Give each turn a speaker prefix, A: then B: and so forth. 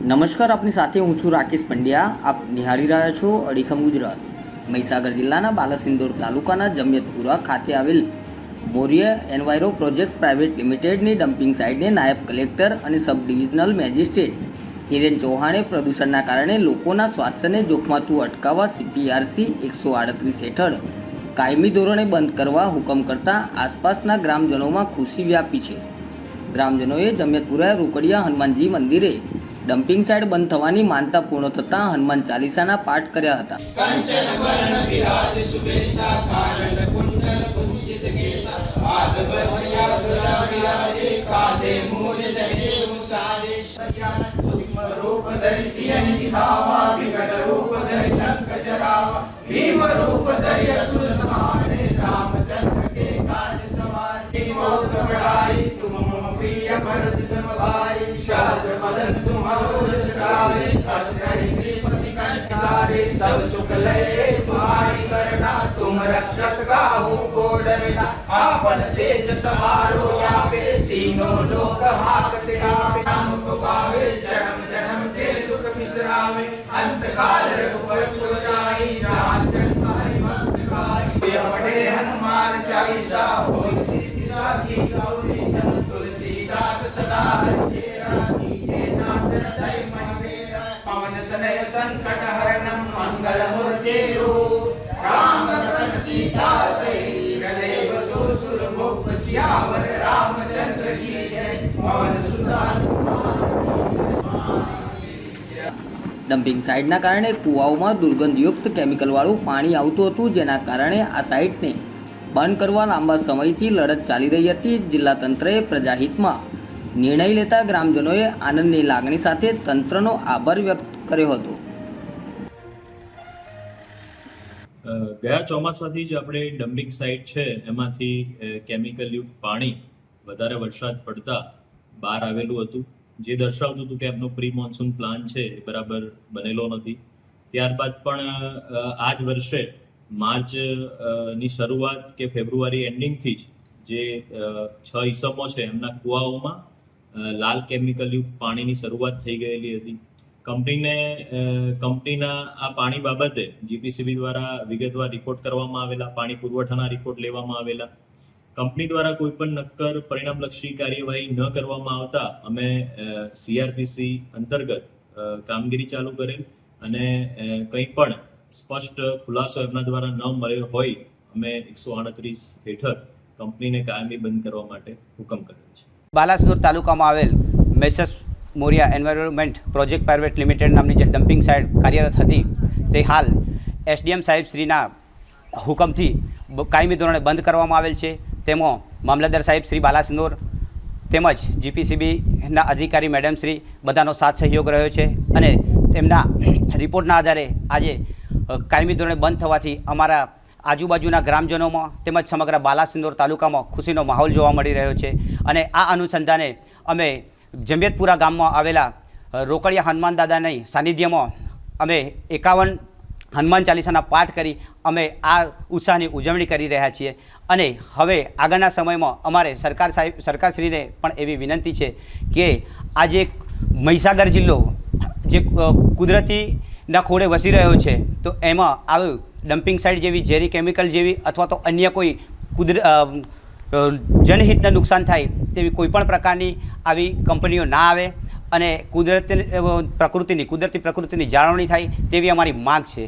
A: નમસ્કાર, આપની સાથે હું છું રાકેશ પંડ્યા. આપ નિહાળી રહ્યા છો અડીખમ ગુજરાત. મહીસાગર જિલ્લાના બાલાસિંદોર તાલુકાના જમિયતપુરા ખાતે આવેલ મૌર્ય એન્વાયરો પ્રોજેક્ટ પ્રાઇવેટ લિમિટેડની ડમ્પિંગ સાઇટને નાયબ કલેક્ટર અને સબ ડિવિઝનલ મેજિસ્ટ્રેટ હિરેન ચૌહાણે પ્રદૂષણના કારણે લોકોના સ્વાસ્થ્યને જોખમાતું અટકાવવા સીપીઆરસી એકસો આડત્રીસ હેઠળ કાયમી ધોરણે બંધ કરવા હુકમ કરતા આસપાસના ગ્રામજનોમાં ખુશી વ્યાપી છે. ગ્રામજનોએ જમિયતપુરા રોકડિયા હનુમાનજી મંદિરે ડમ્પિંગ સાઇટ બંધ થવાની માનતા પૂર્ણ થતાં હનુમાન ચાલીસાના પાઠ કર્યા હતા.
B: ભીમ રૂપ ધરી सारे सब सुख लय तुम्हारी सरना तुम रक्षक काहू को डरना आपन तेज समारो यावे तीनों लोक हाकते आवे नाम को पावे जन्म जन्म के दुख बिसरावे अंत काल रघुपर पुर जाई जहाँ जन्म हरि खाई ये पढ़े हनुमान चालीसा होय सिद्धि साखी गौरी पवन तनय संकट हरणम मंगल मूर्ति रूप राम रतन सीता सही हृदय बसो सुर भोग सियावर रामचंद्र की जय पवन सुता
A: ડમ્પિંગ સાઇટના કારણે કૂવાઓમાં દુર્ગંધયુક્ત કેમિકલવાળું પાણી આવતું હતું જેના કારણે આ સાઇટને બંધ કરવા લાંબા સમયથી લડત ચાલી રહી હતી જિલ્લા તંત્રએ પ્રજાહિતમાં નિર્ણય લેતા ગ્રામજનોએ આનંદની લાગણી સાથે તંત્રનો આભાર વ્યક્ત કર્યો હતો.
C: ગયા ચોમાસાથી જ આપણે ડમ્પિંગ સાઇટ છે, એમાંથી કેમિકલ યુક્ત પાણી વધારે વરસાદ પડતા બહાર આવેલું હતું. જે દર્શાવતું હતું કે એમનો પ્રી મોન્સૂન પ્લાન છે, એ બરાબર બનેલો નથી. ત્યારબાદ પણ આ જ વર્ષે માર્ચની શરૂઆત કે ફેબ્રુઆરી એન્ડિંગથી જ જે છ ઈસમો છે, એમના કુવાઓમાં લાલ કેમિકલ યુક્ત પાણીની શરૂઆત થઈ ગયેલી હતી. કંપનીને કંપનીના આ પાણી બાબતે જીપીસીબી દ્વારા વિગતવાર રિપોર્ટ કરવામાં આવેલા, પાણી પુરવઠાના રિપોર્ટ લેવામાં આવેલા. કંપની દ્વારા કોઈ પણ નક્કર પરિણામલક્ષી કાર્યવાહી ન કરવામાં આવતા અમે સીઆરપીસી અંતર્ગત કામગીરી ચાલુ કરેલ અને કંઈ પણ સ્પષ્ટ ખુલાસો એમના દ્વારા ન મળ્યો હોય, અમે એકસો આડત્રીસ હેઠળ કંપનીને કાયમી બંધ કરવા માટે હુકમ કર્યો છે.
D: બાલાસુર તાલુકામાં આવેલ messrs Maurya environment project private limited નામની જે ડમ્પિંગ સાઇટ કાર્યરત હતી તે હાલ એસડીએમ સાહેબ શ્રીના હુકમથી કાયમી ધોરણે બંધ કરવામાં આવેલ છે. તેમાં મામલતદાર સાહેબ શ્રી બાલાસિંદોર તેમજ જીપીસીબીના અધિકારી મેડમ શ્રી બધાનો સાથ સહયોગ રહ્યો છે અને તેમના રિપોર્ટના આધારે આજે કાયમી ધોરણે બંધ થવાથી અમારા આજુબાજુના ગ્રામજનોમાં તેમજ સમગ્ર બાલાસિંદોર તાલુકામાં ખુશીનો માહોલ જોવા મળી રહ્યો છે. અને આ અનુસંધાને અમે જમિયતપુરા ગામમાં આવેલા રોકડિયા હનુમાન દાદાની સાનિધ્યમાં અમે એકાવન હનુમાન ચાલીસાના પાઠ કરી અમે આ ઉત્સાહની ઉજવણી કરી રહ્યા છીએ. અને હવે આગળના સમયમાં અમારે સરકાર સાહેબ, સરકારશ્રીને પણ એવી વિનંતી છે કે આજે મહીસાગર જિલ્લો જે કુદરતીના ખોળે વસી રહ્યો છે, તો એમાં આવું ડમ્પિંગ સાઇટ જેવી ઝેરી કેમિકલ જેવી અથવા તો અન્ય કોઈ કુદર જનહિતને નુકસાન થાય તેવી કોઈપણ પ્રકારની આવી કંપનીઓ ના આવે અને કુદરતી પ્રકૃતિની કુદરતી પ્રકૃતિની જાળવણી થાય તેવી અમારી માગ છે.